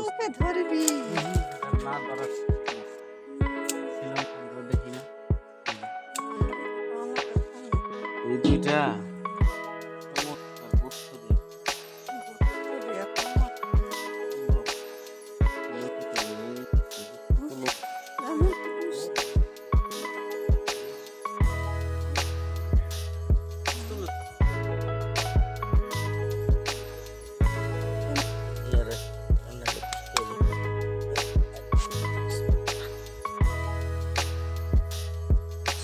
ওকে ধরবি না। ধরার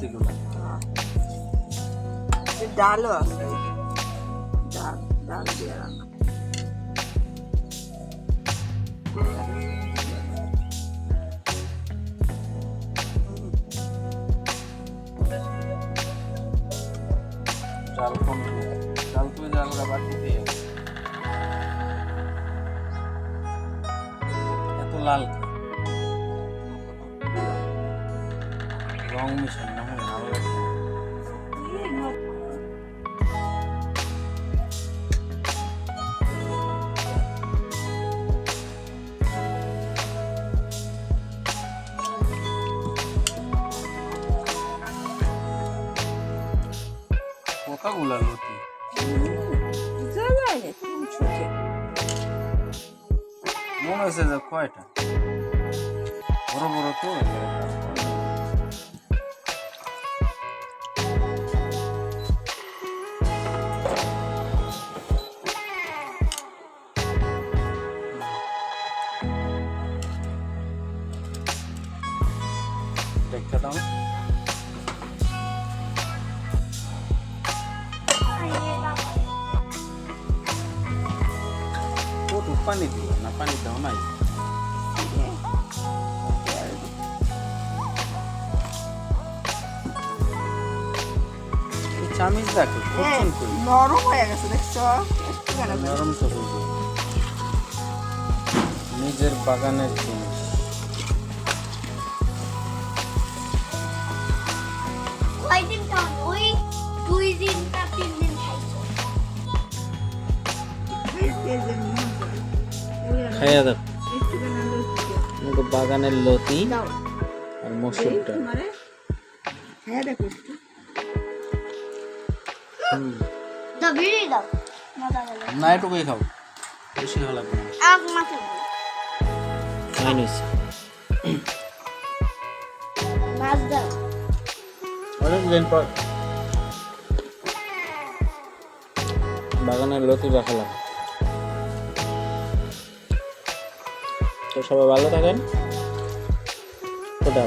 জায়গার লতিগুলো ডালও আছে। ডাল ডাল দিয়ে রান্না। জাল কম জাল তুই জালটা বাকি দিয়ে? এত লাল রং মিশন। কতগুলা লতি। জায়গায় নেই খুব ছোট মনে হচ্ছে যে কয়টা? বড় বড় দাও না পানি দাও নাই চামিচ দেখো নরম হয়ে গেছে দেখছ নরম তো নিজের বাগানের জিনিস কয়দিন ওই দুই দিন তিন দিন খাইছো খাইয়া দেখ আমাকে বাগানের লতি দাও। আর মসুর ডাল মানে হ্যাঁ দেখো একটু। হুম। দাও ভিড়ি দাও। মজা গেল না এটুকুই খাও। বেশি ভালো লাগবে না। আগ মাকে খাই নিছি মাছ দাও। অনেক পর। বাগানের লতি তো সবাই ভালো থাকেন। খোদা